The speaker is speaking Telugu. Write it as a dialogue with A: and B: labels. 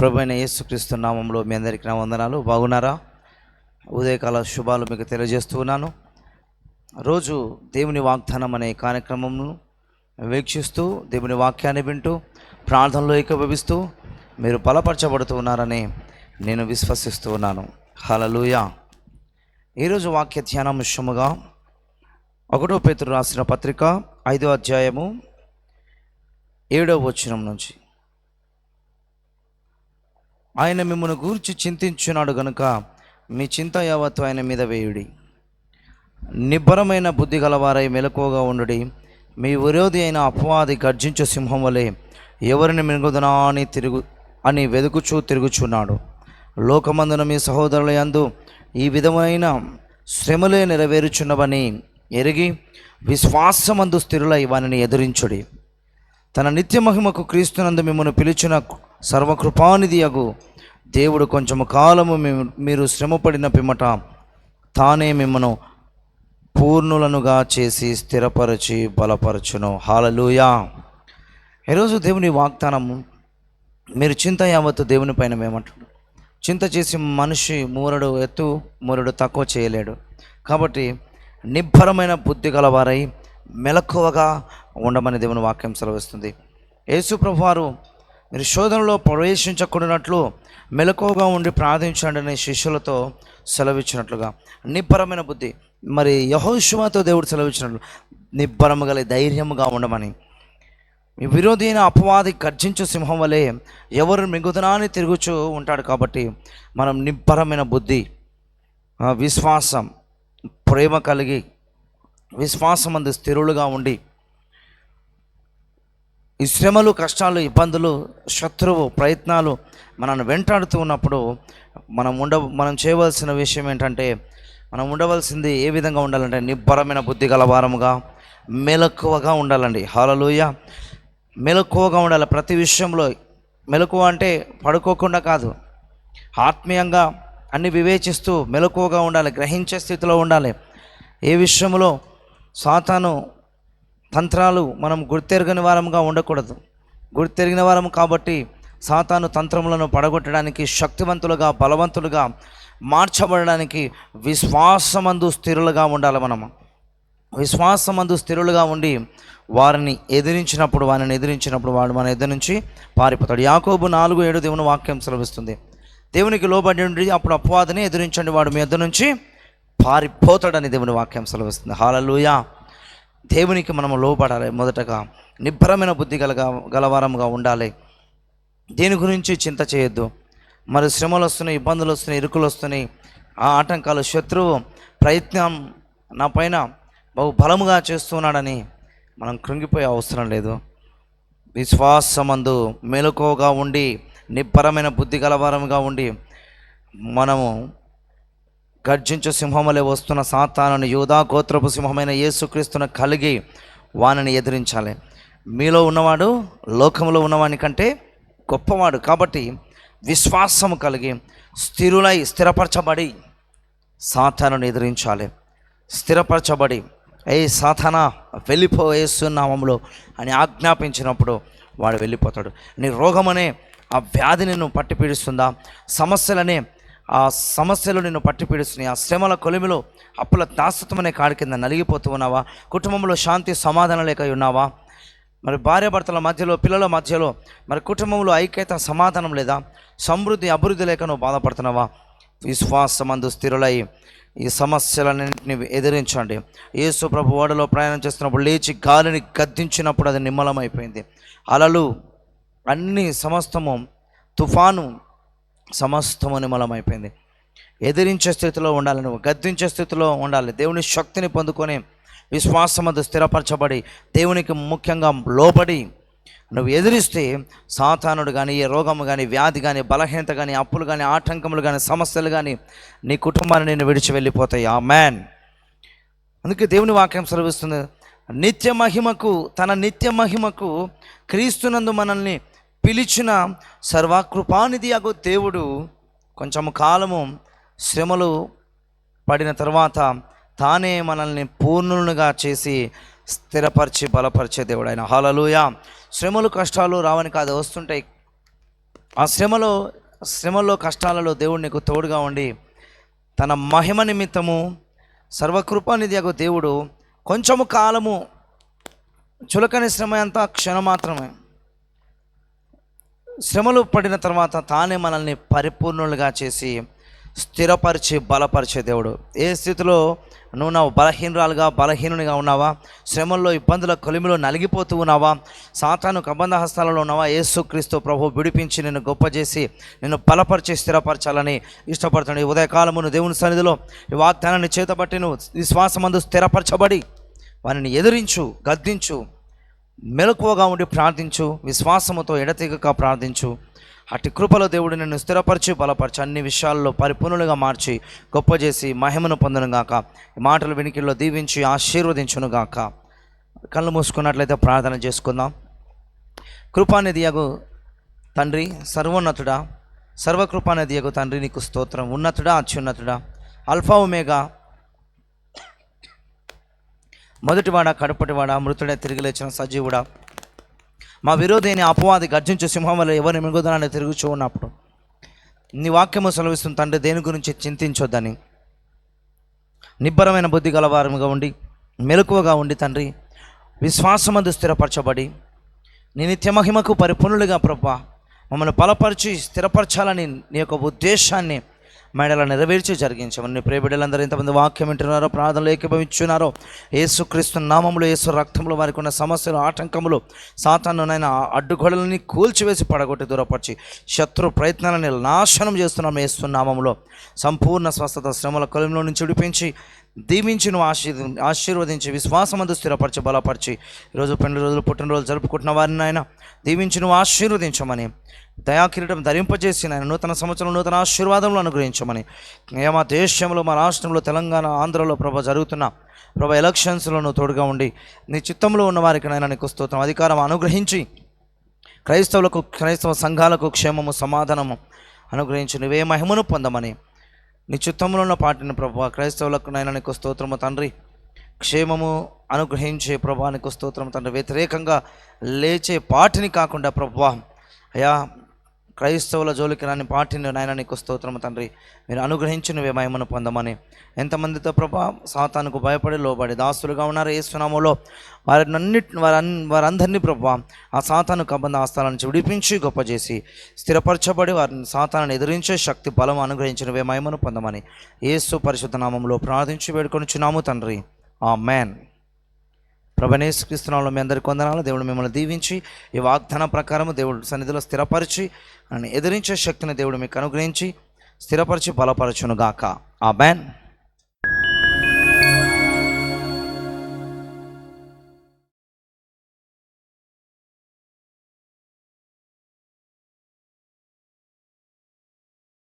A: ప్రభు అయిన యేసుక్రీస్తు నామంలో మీ అందరికీ నా వందనాలు. బాగున్నారా? ఉదయకాల శుభాలు మీకు తెలియజేస్తూ ఉన్నాను. రోజు దేవుని వాగ్దానం అనే కార్యక్రమంను వీక్షిస్తూ దేవుని వాక్యాన్ని వింటూ ప్రార్థనలో ఏకీభవిస్తూ మీరు బలపరచబడుతూ ఉన్నారని నేను విశ్వసిస్తూ ఉన్నాను. హలలుయ ఈరోజు వాక్య ధ్యానాంశముగా ఒకటో పేతురు రాసిన పత్రిక ఐదో అధ్యాయము ఏడో వచనం నుంచి. ఆయన మిమ్మల్ని గూర్చి చింతించున్నాడు గనుక మీ చింత యావత్తు ఆయన మీద వేయుడి. నిబ్బరమైన బుద్ధి గలవారై మెలకువగా ఉండుడి. మీ విరోధి అయిన అపవాది గర్జించు సింహం వలె ఎవరిని మింగుదనా అని తిరుగు అని వెదుకుచూ తిరుగుచున్నాడు. లోకమందున మీ సహోదరుల యందు ఈ విధమైన శ్రమలే నెరవేరుచున్నవని ఎరిగి విశ్వాసమందు స్థిరులై వానిని ఎదిరించుడి. తన నిత్య మహిమకు క్రీస్తునందు మిమ్మల్ని పిలిచిన సర్వకృపానిధి అగు దేవుడు కొంచెము కాలము మేము మీరు శ్రమపడిన పిమ్మట తానే మిమ్మను పూర్ణులనుగా చేసి స్థిరపరచి బలపరచును. హాలలుయా ఈరోజు దేవుని వాగ్దానము మీరు చింత యావత్తు దేవుని పైన మేమంటాడు చింత చేసి మనిషి మూరడు ఎత్తు మూరడు తక్కువ చేయలేడు. కాబట్టి నిబ్బరమైన బుద్ధి గలవారై మెలకువగా ఉండమని దేవుని వాక్యం సెలవిస్తుంది. యేసు ప్రభువారు మీరు శోధనలో ప్రవేశించకూడనట్లు మెలకువగా ఉండి ప్రార్థించండి అనే శిష్యులతో సెలవిచ్చినట్లుగా. నిబ్బరమైన బుద్ధి. మరి యహోశువాతో దేవుడు సెలవిచ్చినట్లు. నిబ్బరము గల ధైర్యముగా ఉండమని. మీ విరోధి అయిన అపవాది గర్జించు సింహం వలె ఎవరు మిగుదనాన్ని తిరుగుచూ ఉంటాడు కాబట్టి మనం నిబ్బరమైన బుద్ధి విశ్వాసం ప్రేమ కలిగి విశ్వాసం అందు స్థిరులుగా ఉండి ఈ శ్రమలు కష్టాలు ఇబ్బందులు శత్రువు ప్రయత్నాలు మనల్ని వెంటాడుతూ ఉన్నప్పుడు మనం ఉండ మనం చేయవలసిన విషయం ఏంటంటే మనం ఉండవలసింది ఏ విధంగా ఉండాలంటే నిబ్బరమైన బుద్ధి గలవారముగా మెలకువగా ఉండాలండి. హాలలోయ మెలకువగా ఉండాలి. ప్రతి విషయంలో మెలకువ అంటే పడుకోకుండా కాదు. ఆత్మీయంగా అన్ని వివేచిస్తూ మెలకువగా ఉండాలి. గ్రహించే స్థితిలో ఉండాలి. ఏ విషయంలో సాతాను తంత్రాలు మనం గుర్తెరగని వారంగా ఉండకూడదు. గుర్తెరిగిన వారము కాబట్టి సాతాను తంత్రములను పడగొట్టడానికి శక్తివంతులుగా బలవంతులుగా మార్చబడడానికి విశ్వాసమందు స్థిరులుగా ఉండాలి మనము విశ్వాసమందు స్థిరులుగా ఉండి వారిని ఎదిరించినప్పుడు వారిని ఎదిరించినప్పుడు వాడు మన ఎదిరించి నుంచి పారిపోతాడు. యాకోబు నాలుగు ఏడు దేవుని వాక్యం సెలవిస్తుంది. దేవునికి లోబడి ఉండి అప్పుడు అపవాదిని ఎదిరించండి వాడు మీ ఎదురు నుంచి పారిపోతాడని దేవుని వాక్యం సెలవిస్తుంది. హాలలుయా. దేవునికి మనము లోపడాలి మొదటగా. నిబ్బరమైన బుద్ధి గలగా గలవారముగా ఉండాలి. దేని గురించి చింత చేయొద్దు. మరి శ్రమలు వస్తున్నాయి ఇబ్బందులు వస్తున్నాయి ఇరుకులు వస్తున్నాయి ఆ ఆటంకాలు శత్రువు ప్రయత్నం నా పైన బహు బలముగా చేస్తున్నాడని మనం కృంగిపోయే అవసరం లేదు. విశ్వాసమందు మెలకువగా ఉండి నిబ్బరమైన బుద్ధి గలవారముగా ఉండి మనము గర్జించు సింహములే వస్తున్న సాతాను యూదా గోత్రపు సింహమైన యేసుక్రీస్తును కలిగి వానిని ఎదిరించాలి. మీలో ఉన్నవాడు లోకంలో ఉన్నవాని కంటే గొప్పవాడు కాబట్టి విశ్వాసము కలిగి స్థిరులై స్థిరపరచబడి సాతాను ఎదిరించాలి. స్థిరపరచబడి ఏ సాతానా వెళ్ళిపో నామంలో అని ఆజ్ఞాపించినప్పుడు వాడు వెళ్ళిపోతాడు. నీ రోగమనే ఆ వ్యాధిని నువ్వు పట్టి పీడిస్తుందా సమస్యలనే ఆ సమస్యలు నిన్ను పట్టిపీడుస్తున్నాయి ఆ శ్రమల కొలిమిలో అప్పుల దాస్తత్వం అనే కాడి కింద నలిగిపోతూ ఉన్నావా? కుటుంబంలో శాంతి సమాధానం లేక ఉన్నావా? మరి భార్యాభర్తల మధ్యలో పిల్లల మధ్యలో మరి కుటుంబంలో ఐక్యత సమాధానం లేదా? సమృద్ధి అభివృద్ధి లేక నువ్వు బాధపడుతున్నావా? విశ్వాసమందు స్థిరులై ఈ సమస్యలన్నింటినీ ఎదిరించండి. యేసు ప్రభు ఓడలో ప్రయాణం చేస్తున్నప్పుడు లేచి గాలిని గద్దించినప్పుడు అది నిమ్మలమైపోయింది. అలలు అన్ని సమస్తము తుఫాను సమస్తము నిమ్మలమైపోయింది ఎదిరించే స్థితిలో ఉండాలి నువ్వు గద్దించే స్థితిలో ఉండాలి. దేవుని శక్తిని పొందుకొని విశ్వాసమందు స్థిరపరచబడి దేవునికి ముఖ్యంగా లోబడి నువ్వు ఎదిరిస్తే సాతానుడు కానీ ఏ రోగము కానీ వ్యాధి కానీ బలహీనత కానీ అప్పులు కానీ ఆటంకములు కానీ సమస్యలు కానీ నీ కుటుంబాన్ని నేను విడిచి వెళ్ళిపోతాయి. ఆ మ్యాన్ అందుకే దేవుని వాక్యం సెలవిస్తుంది నిత్య మహిమకు తన నిత్య మహిమకు క్రీస్తునందు మనల్ని పిలిచిన సర్వకృపానిధి అగు దేవుడు కొంచెం కాలము శ్రమలు పడిన తర్వాత తానే మనల్ని పూర్ణులుగా చేసి స్థిరపరిచి బలపరిచే దేవుడు ఆయన హాలలుయ శ్రమలు కష్టాలు రావని కాదు వస్తుంటాయి. ఆ శ్రమలో శ్రమలో కష్టాలలో దేవుడు నీకు తోడుగా ఉండి తన మహిమ నిమిత్తము సర్వకృపానిధి అగు దేవుడు కొంచెము కాలము చులకని శ్రమ అంతా క్షణం మాత్రమే శ్రమలు పడిన తర్వాత తానే మనల్ని పరిపూర్ణులుగా చేసి స్థిరపరిచి బలపరిచే దేవుడు. ఏ స్థితిలో నువ్వు నా బలహీనరాలుగా బలహీనునిగా ఉన్నావా? శ్రమల్లో ఇబ్బందుల కొలిమిలో నలిగిపోతూ ఉన్నావా? సాతాను కబంధ హస్తాలలో ఉన్నావా? యేసుక్రీస్తు ప్రభు విడిపించి నిన్ను గొప్ప చేసి నిన్ను బలపరిచి స్థిరపరచాలని ఇష్టపడుతున్నాడు. ఈ ఉదయకాలము నువ్వు దేవుని సన్నిధిలో ఈ వాగ్దానాన్ని చేతబట్టి నువ్వు విశ్వాసమందు స్థిరపరచబడి వారిని ఎదిరించు గద్దించు. మెలకువగా ఉండి ప్రార్థించు విశ్వాసముతో ఎడతెగక ప్రార్థించు. అటు కృపలో దేవుడు నిన్ను స్థిరపరిచి బలపరిచి అన్ని విషయాల్లో పరిపూర్ణులుగా మార్చి గొప్ప చేసి మహిమను పొందనుగాక. మాటలు వినికిల్లో దీవించి ఆశీర్వదించునుగాక కళ్ళు మూసుకున్నట్లయితే ప్రార్థన చేసుకుందాం. కృపానిధి అగు తండ్రి సర్వోన్నతుడా. సర్వకృపానిధి అగు తండ్రి నీకు స్తోత్రం. ఉన్నతుడా అత్యున్నతుడా. అల్ఫా ఉమేగా మొదటివాడ కడపటివాడ మృతుడే తిరిగి లేచిన సజీవుడా. మా విరోధిని అపవాది గర్జించు సింహం వల్ల ఎవరిని మిగుదనని తిరుగుచూ ఉన్నప్పుడు? నీ వాక్యము సెలవిస్తుంది తండ్రి దేని గురించి చింతించొద్దని. నిబ్బరమైన బుద్ధి గలవారముగా ఉండి మెలకువగా ఉండి తండ్రి విశ్వాసమందు స్థిరపరచబడి నీ నిత్య మహిమకు పరిపూర్ణులుగా ప్రభా మమ్మల్ని బలపరిచి స్థిరపరచాలని నీ యొక్క ఉద్దేశాన్ని మేడల నెరవేర్చి జరిగించమని నీ ప్రియ బిడ్డలందరూ ఎంతమంది వాక్యం వింటున్నారో ప్రార్థనలు ఏకీభవించున్నారో ఏసుక్రీస్తు నామములు యేసు రక్తములు వారికి ఉన్న సమస్యలు ఆటంకములు సాతానునైనా అడ్డుగోడలని కూల్చివేసి పడగొట్టి దూరపరిచి శత్రు ప్రయత్నాలని నాశనం చేస్తున్నాం యేసు నామములో. సంపూర్ణ స్వస్థత శ్రమల కొలంలో నుంచి విడిపించి దీవించి నువ్వు ఆశీర్ ఆశీర్వదించి విశ్వాసమందు స్థిరపరిచి బలపరిచి. ఈరోజు పెండు రోజులు పుట్టినరోజు జరుపుకుంటున్న వారిని ఆయన దీవించి నువ్వు ఆశీర్వదించమని. దయాకిరీటం ధరింపజేసి నాయన నూతన సంవత్సరం నూతన ఆశీర్వాదంలో అనుగ్రహించమని. మా దేశంలో మా రాష్ట్రంలో తెలంగాణ ఆంధ్రలో ప్రభ జరుగుతున్న ప్రభ ఎలక్షన్స్లను తోడుగా ఉండి నీ చిత్తంలో ఉన్న వారికి నాయన నీకు స్తోత్రం అధికారం అనుగ్రహించి క్రైస్తవులకు క్రైస్తవ సంఘాలకు క్షేమము సమాధానము అనుగ్రహించి నువ్వే మహిమను పొందమని. నీ చిత్తంలో ఉన్న పాటిని ప్రభు క్రైస్తవులకు నైనా నీకు స్తోత్రము తండ్రి. క్షేమము అనుగ్రహించే ప్రభా నీకు స్తోత్రం తండ్రి. వ్యతిరేకంగా లేచే పాటిని కాకుండా ప్రభా అయా క్రైస్తవుల జోలికి రాని పాటిని నాయన నీకు స్తోత్రము తండ్రి. మీరు అనుగ్రహించిన నువ్వే పొందమని. ఎంతమందితో ప్రభా సాతానుకు భయపడి లోబడి దాసులుగా ఉన్నారు ఏసునామంలో వారినన్నిటి వారి వారందరినీ ప్రభా ఆ సాతాను కబంధ ఆస్థాల నుంచి విడిపించి గొప్ప చేసి స్థిరపరచబడి వారిని సాతాను ఎదిరించే శక్తి బలం అనుగ్రహించిన నువ్వే పొందమని ఏసు పరిశుద్ధ నామంలో ప్రార్థించి వేడుకొని చున్నాము తండ్రి. ఆ మ్యాన్ ప్రభనేసుక్రీస్తునాలో మీ అందరికి వందనాలు. దేవుడు మిమ్మల్ని దీవించి ఈ వాగ్దాన ప్రకారం దేవుడు సన్నిధిలో స్థిరపరిచి అని ఎదిరించే శక్తిని దేవుడు మీకు అనుగ్రహించి స్థిరపరిచి బలపరచును గాక ఆ బ్యాన్